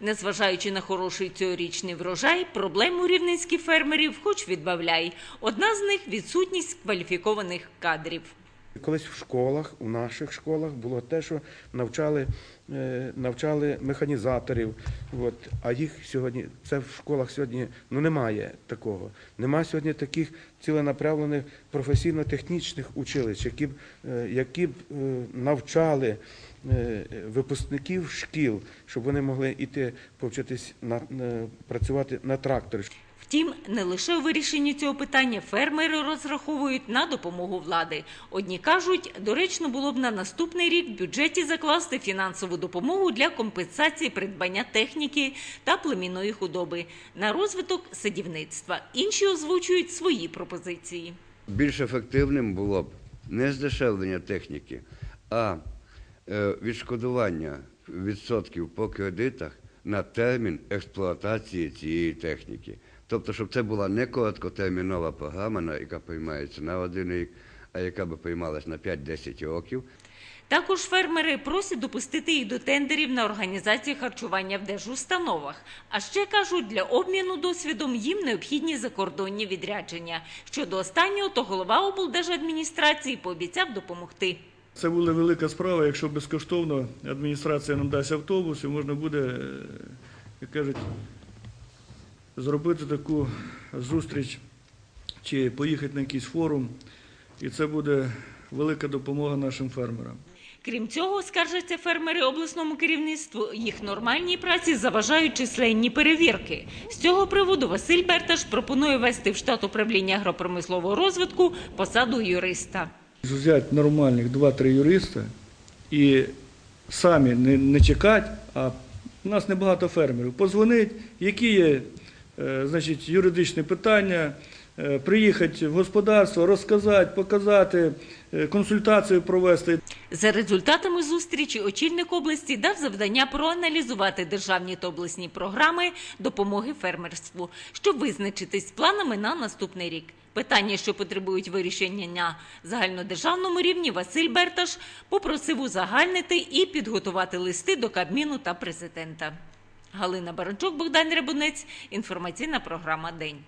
Незважаючи на хороший цьогорічний врожай, проблем у рівненських фермерів хоч відбавляй. Одна з них відсутність кваліфікованих кадрів. Колись в школах, у наших школах було те, що навчали, е, навчали механізаторів. От, а їх сьогодні, це в школах сьогодні ну, немає такого. Нема сьогодні таких ціленаправлених професійно-технічних училищ, які б, е, які б е, навчали випускників шкіл, щоб вони могли йти повчитись на, на, працювати на тракторі. Втім, не лише у вирішенні цього питання фермери розраховують на допомогу влади. Одні кажуть, доречно було б на наступний рік в бюджеті закласти фінансову допомогу для компенсації придбання техніки та племінної худоби на розвиток садівництва. Інші озвучують свої пропозиції. Більш ефективним було б не здешевлення техніки, а е, відшкодування відсотків по кредитах на термін експлуатації цієї техніки. Тобто, щоб це була не короткотермінова програма, яка приймається на один рік, а яка би приймалась на 5-10 років. Також фермери просять допустити їх до тендерів на організацію харчування в держустановах. А ще кажуть, для обміну досвідом їм необхідні закордонні відрядження. Щодо останнього, то голова облдержадміністрації пообіцяв допомогти. Це була велика справа, якщо безкоштовно адміністрація нам дасть автобус, і можна буде, е, як кажуть, зробити таку зустріч чи поїхати на якийсь форум, і це буде велика допомога нашим фермерам. Крім цього, скаржаться фермери обласному керівництву, їх нормальній праці заважають численні перевірки. З цього приводу Василь Берташ пропонує вести в штат управління агропромислового розвитку посаду юриста. Взяти нормальних 2-3 юриста і самі не, не чекати, а у нас небагато фермерів. Позвонить, які є е, значить, юридичні питання, е, приїхати в господарство, розказати, показати, е, консультацію провести. За результатами зустрічі очільник області дав завдання проаналізувати державні та обласні програми допомоги фермерству, щоб визначитись планами на наступний рік. Питання, що потребують вирішення на загальнодержавному рівні, Василь Берташ попросив узагальнити і підготувати листи до Кабміну та президента. Галина Баранчук, Богдан Рябунець. Інформаційна програма День.